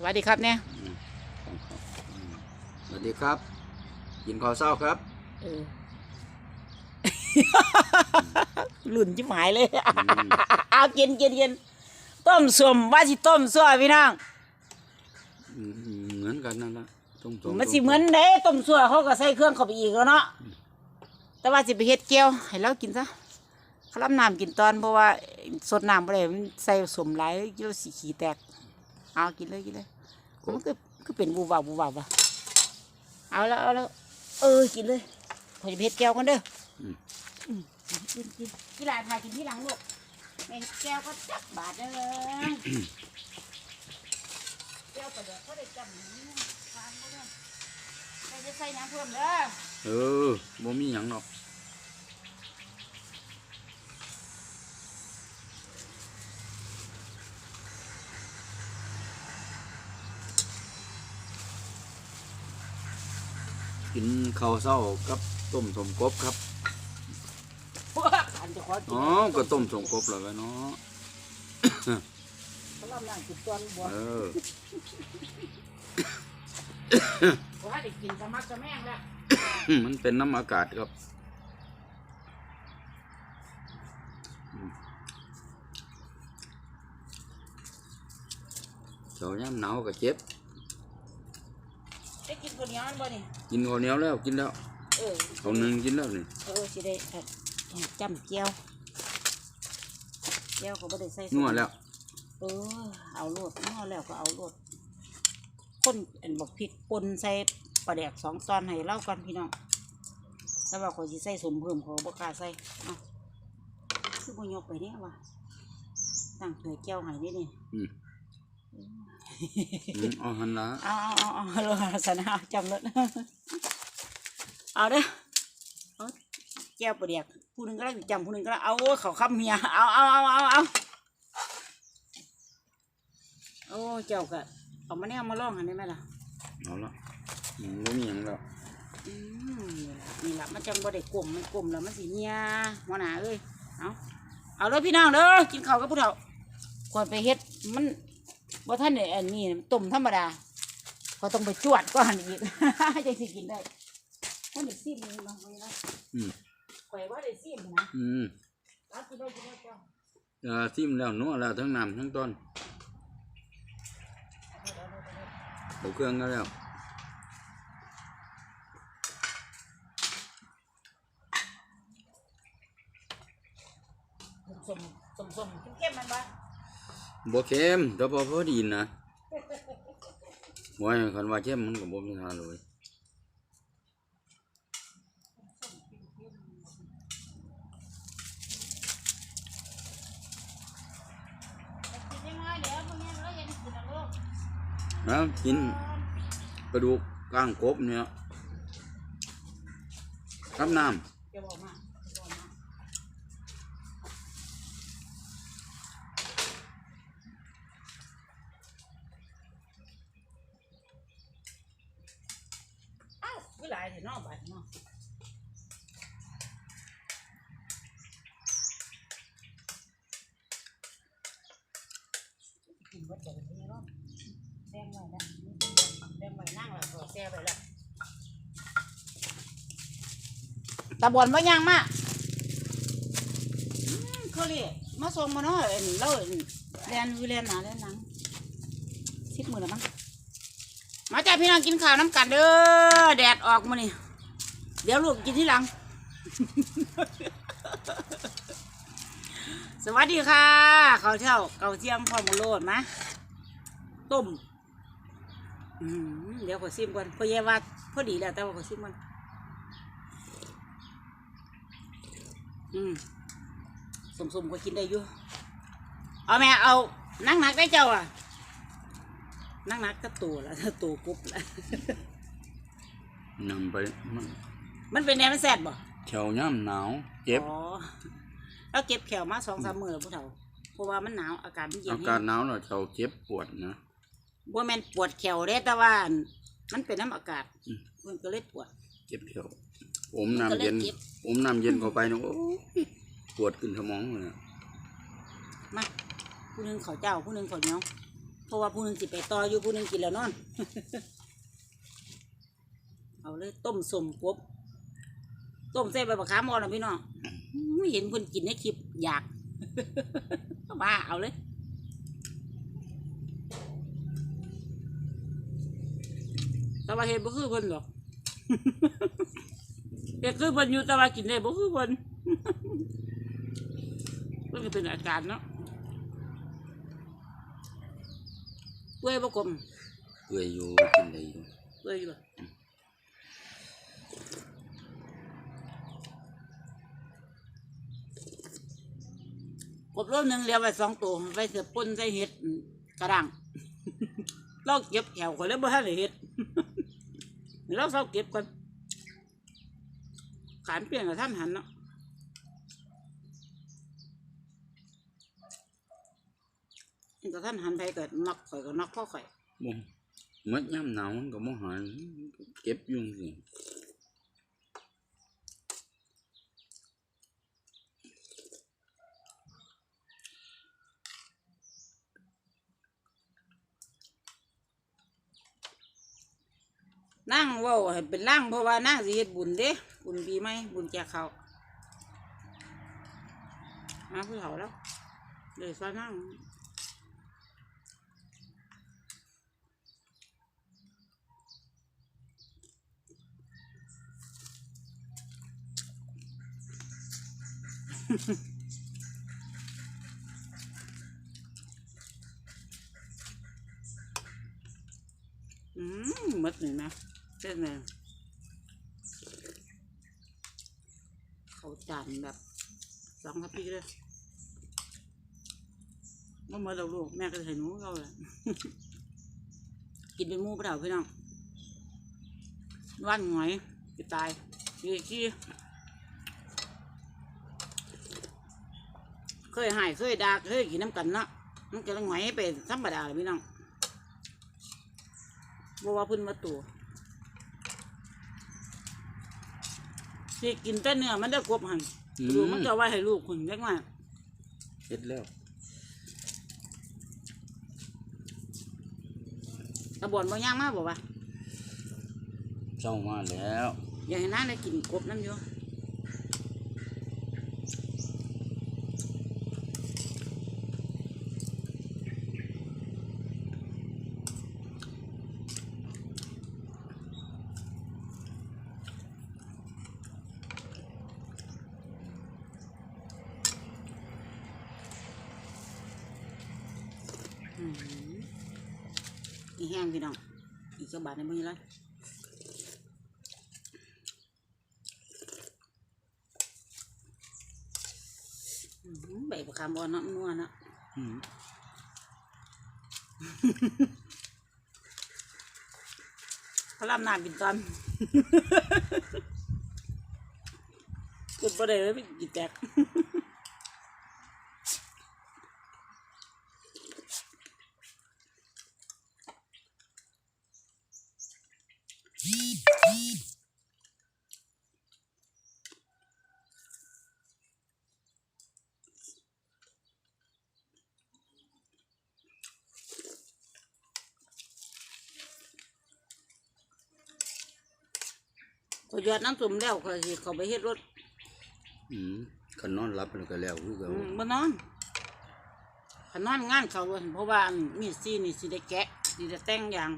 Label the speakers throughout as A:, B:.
A: สวัสดีครับเนี่ย
B: สวัสดีครับ กินข้าวเช้าครับ
A: เออหลุ่นจิ๋มหายเลย
B: ม
A: เอากินกินกินต้มสมว่าสิต้มซัวพี่น้อง
B: อืมเหมือนกันนั่นละต้มต้
A: มันสิเหมือนเด้ต้มซัวเขาก็ใส่เครื่องเข้าไปอีกแล้วเนาะแต่ว่าสิไปเฮ็ดแก้วให้เรากินซะคลำน้ำกินตอนเพราะว่าสดน้ำบ่ได้มันใส่สมหลายเดี๋ยวสิขี้แตก เอากินเลยกินเลยมันก็คือเป็นบูบาบูบาบะเอาแล้วเอาแล้วเออกินเลยพอจะไปเฮ็ดแก้วกันเด้อ
B: อืม
A: อืมกินกินที่หลานพากินที่หลังลูกแม่แก้วก็จับบาทเด้อแก้วประเดี๋ยวเขาได้จำนี่ทานเขาเด้อใครจะใส่น้ำเพิ่มเด้อ
B: เออบ่มีหยังหรอก กินข้าวเช้ากับต้มสมกบครับ
A: อันจะขอกิน
B: อ๋อก็ต้มสมกบแล้วกันเนาะ
A: เขาลำล่างกินตอนบัว
B: เออ
A: เพราะว่าได้กินสมักสะแม่งแล้ว
B: มันเป็นน้ำอากาศครับอืมเจ้าย่ำหนาวก็เจ็บ
A: ได้กินคนเดียวมันบ่นี่
B: กินข้าวเหนียวแล้วกินแล้ว
A: เออ
B: ข้าวหนึ่งกินแล้วนี่
A: เออสิได้เอ่อจำเจียวเจียวเขาบ่ได้ใส่
B: นัวแล้ว
A: เออเอาโลดนัวแล้วก็เอาโลดคนอันบอกพริกป่นใส่ปลาแดกสองตอนให้เล่าก่อนพี่น้องแต่ว่าเขาสิใส่สมเพิ่มเขาบ่กล้าใส่เอ้าคือบ่ยกไปเนี่ยวะตั้งเผื่อเจียวให้นี่นี่
B: อืม อืมเอาหันละ
A: เอาเอาเอาเอาเลยสนาจำเลยเอาเด้อเอาแก้วปลาเดียกผู้หนึ่งก็ได้จำผู้หนึ่งก็ได้เอาเขาคำเมียเอาเอาเอาเอาเอาโอ้เจ้าก็เอามาเนี่ยมาล่องหันได้ไหมล่ะ
B: เอาละอืมบ่มีหยังแล้ว
A: อืมนี่ละมันจังบ่ได้กลมมันกลมแล้วมันสีเนียหัวหนาเอ้ยเอาเอาเลยพี่น้องเด้อกินข้าวกับผู้เฒ่าก่อนไปเฮ็ดมัน บ่ท่านเนี่ยอันนี้ต้มธรรมดาก็ต้องไปจวดก่อนอีกจะสิกินได้ถ้าได้ซิมนี่ลองไปนะ
B: อืม
A: ข่อยว่าได้ซิมนะ
B: อืม
A: เอากินได้กินได้จ้า
B: อ่าซิมแล้วนัวแล้วทั้งน้ำทั้งต้นเอาเครื่องก็แล้ว
A: สมสมสมเข้มๆมันบ้า
B: บ่เค็มแต่พอพอดีนะว่าคันว่าเค็มมันก็บ่มีทางเลย
A: นะกิ
B: นกระดูกก้างกบเนี่ยกับน้
A: จะบอกมาจะบอกมาเอ้าเวลาเห็นนอกบ้านเนาะกินวัดใจนี้เนาะแดงไว้แล้วแดงไว้นั่งแล้วก็แซ่ไปแล้วตาบอนว่ายังมาอืมเขาเรียกมาส่งมาเนาะเอ็นเราเอ็นเรียนวิเรียนหนาเรียนหนังสิบหมื่นแล้วมั้งมา จ้าพี่น้องกินข้าวน้ำกันเด้อแดดออกมานี่เดี๋ยวลูกกินที่หลัง สวัสดีค่ะข้าวเช่าเกาเทียมพร้อมโลดมาต้มอืมเดี๋ยวขอซิมก่อนพราะแย่ว่าพอดีแล้วแต่ว่าขอซิมก่อนอืมสมๆก็กินได้อยู่เอาแม่เอานั่งหนักได้เจ้าอะ นั่งหนักก็ตัวแล้วตัวกรุบแล้วำ
B: นำไปมัน
A: มันเป็นแนวมันแสบบ่
B: แถวย่ำหนาว เจ็บ
A: อ๋อแล้วเก็บแขวมาสองสามมือแล้วผู้เฒ่าเพราะว่ามันหนาวอากาศมันเย็น
B: อา
A: แห้
B: กางศหนาวแล้วแถวเจ็บปวดนะ
A: บ่แม่นปวดแขวเด้แต่ว่ามันเป็นน้ำอากาศ
B: อืม
A: มันก็เลยปวด
B: เจ็บแถวอมน้ำเย็น
A: ก็เลยเจ็บ
B: อมน้ำเย็นเข้าไปนะโอ้ยปวดขึ้นสมองเลยอะ
A: มาผู้หนึงเขาวเจ้าผู้หนึงเขาวเหนียว เพราะว่าผู้หนึงสิไปต่ออยู่ผู้หนึงกินแล้วนอน เอาเลยต้มสมกบต้มใส่ใบมะขามอ่อนนะพี่น้องไม่เห็นคนกินในคลิปอยากมาเอาเลยแต่ว่าเห็นบ่คือเพิ่นหรอกเด็กคือเพิ่นอยู่แต่ว่ากินได้บ่คือเพิ่นเพิ่นก็เป็นอาการเนาะ เปื่อยบ่กลม
B: เปื่อยอยู่กินได้อยู่
A: เปื่อยอยู่บ่กบโลนึงเลี้ยวไว้สองตัวไว้เสือป่นใส่เห็ดกระดังเราเก็บแถวคนแล้วบ่ทันได้เห็ดเราเศร้าเก็บก่อนขานเปลี่ยนกับท่านหันเนาะ กับท่านหันไปเกิดนอกข่อยก็นอกพ่อข่อย
B: บ่มัดย่ำหนาวมันก็บ่หายเก็บอยุ่จังสิ
A: นั่งเว่าให้เป็นร่างเพราะว่านั่งสิเฮ็ดบุญเด้บุญปีไหมบุญแจกเขาวมาผู้เฒ่าแล้วเลยฟ้านั่ง อืมหมดนี่นะเส้นเลยเขาจานแบบสองทัพพีเลยว่าเมื่อเราลูกแม่ก็ใส่หนูเขาเลยกินเป็นมูปลาเถาพี่น้องว่านหงอยจะตายยีขี้ เคยหายเคยดาเคยกินน้ำกันเนาะมันจะหงอยไปธรรมดาเลยพี่น้องบ่ว่าเพิ่นมาตัวสิกินแต่เนื้อมันได้กบหัน
B: อื
A: ลูก
B: ม
A: มันจะเอาไว้ให้ลูกคนเล็กน้อย
B: เฮ็ดแล้ว
A: ตะบอนบ่ย่างมาบอกว่า
B: เช้ามาแล้ว
A: อยากให้น้าได้กินกบน้ำอยู่อืมนี่ แห้งพี่น้อง อีกสักบาทในมือแล้วใบประคำบอลนาะมันนัวเนะ
B: อืม
A: เขาลำนากินตอนกดบ่ได้เลยไปกินแตก ก็ยอดน้ำส้มแล้วก็สิเขาไปเฮ็ดรถ
B: อืมคันนอนหลับแล้วก็แล้วคือเก่า
A: อืมบ่นอนขนอนงานเขาเลยเพราะว่าอันมีดซี่นี่สิได้แกะสิได้แต่งอย่าง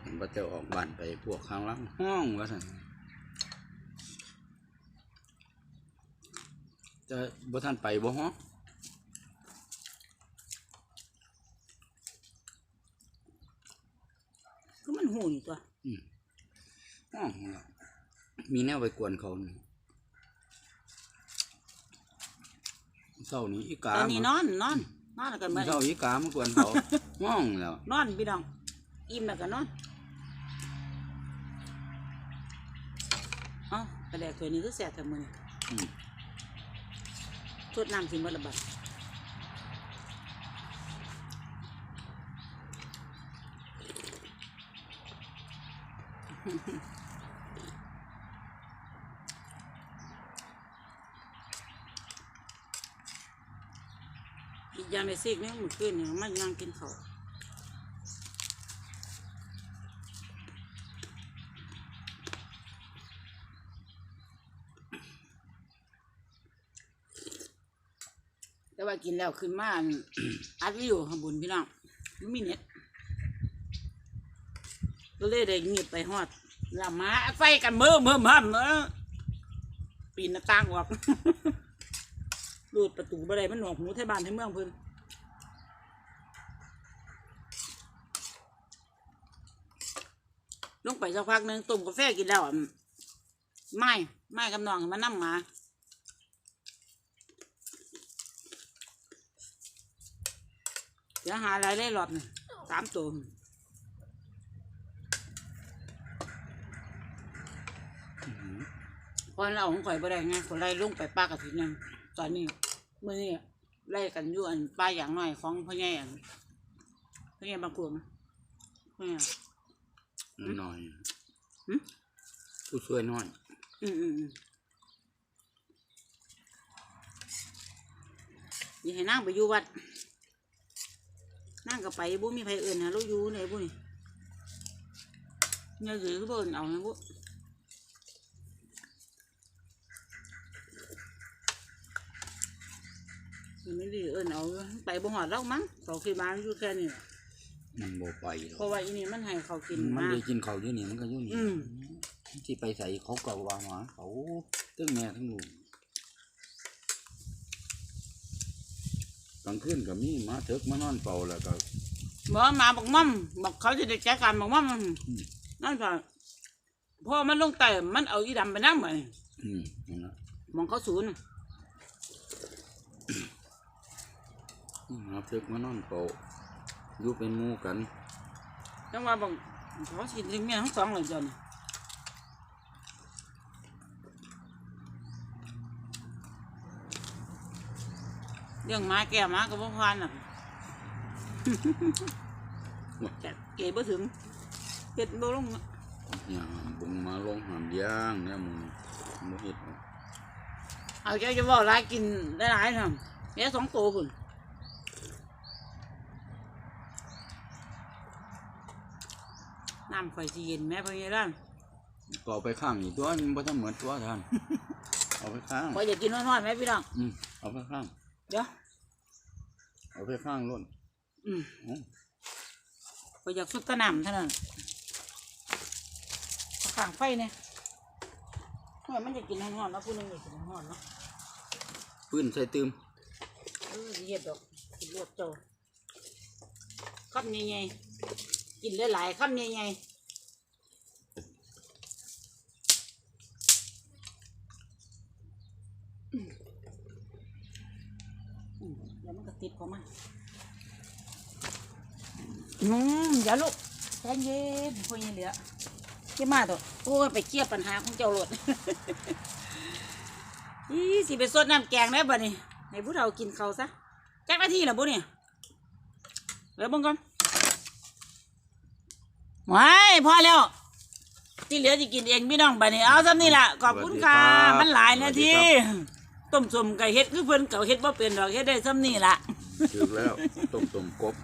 B: เห็นว่าจะออกบ้านไปพวกข้างหล่างห้องว่าซั่นจะบ่ทันไปบ่ฮะ
A: ก็มั นหูอยู่ตัว
B: ห้องแล้วมีแนวไปกวนเขานี่เช้านี้อีกา
A: ตอนนี้น
B: มา
A: อนนอนนอนแล้วกัน
B: มื้
A: เมื่
B: อเช้าอีกามากวนเขาห้องแล้ว
A: นอนพี่น้อง อิ่มแล้วก็นอนเอ้าไปแลกถ้วยนี้คือแซ่บแต่มื้อนี้
B: อืม
A: ทดน้ำสิหมดละบัดอ ยางในซีกนี่มันขึ้นเนี่ยมันยังกินเขาแต่ว่ากินแล้วขึ้นมาอัดวิวข้างบนพี่น้องมันมีเน็ตก็เลยได้เงียบไปฮอดละมาไฟกันเมื่อเมื่อมื่อเมื่อปีนหน้าต่างออก รูดประตูบ่ได้มันหนวกหูไทยบ้านไทยเมืองเพิ่นลงไปสักพักหนึงต้มกาแฟกินแล้วอะไม่ไม่กับน้องมานั่งมาเดี๋ยวหาอะไรได้หลอดหนึ่งสามตัวพอเราของข่อยบ่ได้ไงคนไล่ลงไปปากกระถิ่นนั่นตอนนี้ เมื่อนี้ไล่กันอยู่อันป้าอย่างน้อยของพ่อใหญ่อันพ่อใหญ่บางกวมพ่อใหญ่
B: น้อย
A: หึ
B: ผู้ช่วยน้อย
A: อืมอืมอืมอย่าให้นั่งไปอยู่วัดนั่งก็ไปบุมีไผเอื่นฮะลูกอยู่ไหนบุนี่เนี่ยหรือบุญเอาไงบุยังไม่ไดีเอื่นเอาไปบ่หอดเล่ามั้งเขาคือบ้านอยู่แค่นี้
B: มันบ่ไปหร
A: เพ
B: อก
A: ราะว่าอีนี่มันให้เขากิน
B: มัน
A: มา
B: ได้กินเขาวอยู่นี่มันก็อยู่นี่
A: อืม
B: ที่ไปใส่เขาก็ว่าหมาเขาทั้งแม่ทั้งลูกกลางคืนก็มีหมาเถิกมานอนเป่าแล้วก็
A: บอกมาบอกมั่มบอกเขาจะได้จัดการบอกมั่มนั่นค่ะพอมันลงไต่มันเอาอีดำไปนั่งเหมือน
B: อืมนั่นล่ะ
A: มองเขาศูนย์
B: หมาเถิกมานอนเป่าอยู่เป็นหมู่กัน
A: จังว่าบอกเขาสิเลี้ยงเมียทั้งสองเลยจ้ะนี่เรื่องหมาแก่หมากับพ่อพานน่ะแต่เก๋บ่ถึงเก็ดบ่ลง
B: อย่าบุงมาลงหามย่างเนี่ยมึงบ่เฮ็ดหรอก
A: เอาเจ้าจะบอกหลายกินได้หลายทำแค่สองตัวคุณ น้ำข่อยสิเย็นแม่พ่อใหญ่ร่าง
B: ก็เอาไปข้างอีกตัวมันบ่ทันเหมือนตัวท่าน เอาไปข้าง
A: ข่อยอยากกินน้อยๆไหมพี่น้อง
B: อืมเอาไปข้าง
A: เดี๋ยว
B: เอาไปข้างล้น
A: อืม
B: อ๋อ
A: ข่อยอยากสุดแตะน้ำเท่านั้นข้างไฟเนี่ยทำไมมันจะกินร้อนๆเนาะผู้หนึงอยากกินร้อนๆเนาะ
B: ปืนใส่ตืม
A: เออสิเฮ็ดดอกกินรวดโจคำใหญ่ๆ กินหลายๆคำใหญ่ๆอืมอืมเดี๋ยวมันก็ติดของมันอืมอย่าลูกใจเย็นพวกนี้เหลือเกี่ยมาตัวโอ้ยไปเคลียร์ปัญหาของเจ้าโลดอีสิไปสดน้ำแกงได้บ่เนี่ยให้ผู้เฒ่ากินเขาซะจักนาทีละบุเนี่ยเดี๋ยวบิ่งก่อน ว้ายพอแล้ว ที่เหลือจะกินเองพี่น้องบัดนี้เอาซ้ำนี่ล่ะขอบคุณค่ะมันหลายนาทีต้มสมไก่เฮ็ดคือเพิ่นเก่าเฮ็ดบ่เป็นดอกเฮ็ดได้ซ้ำนี่ล่ะ
B: ถึกแล้วต้มต้มกบ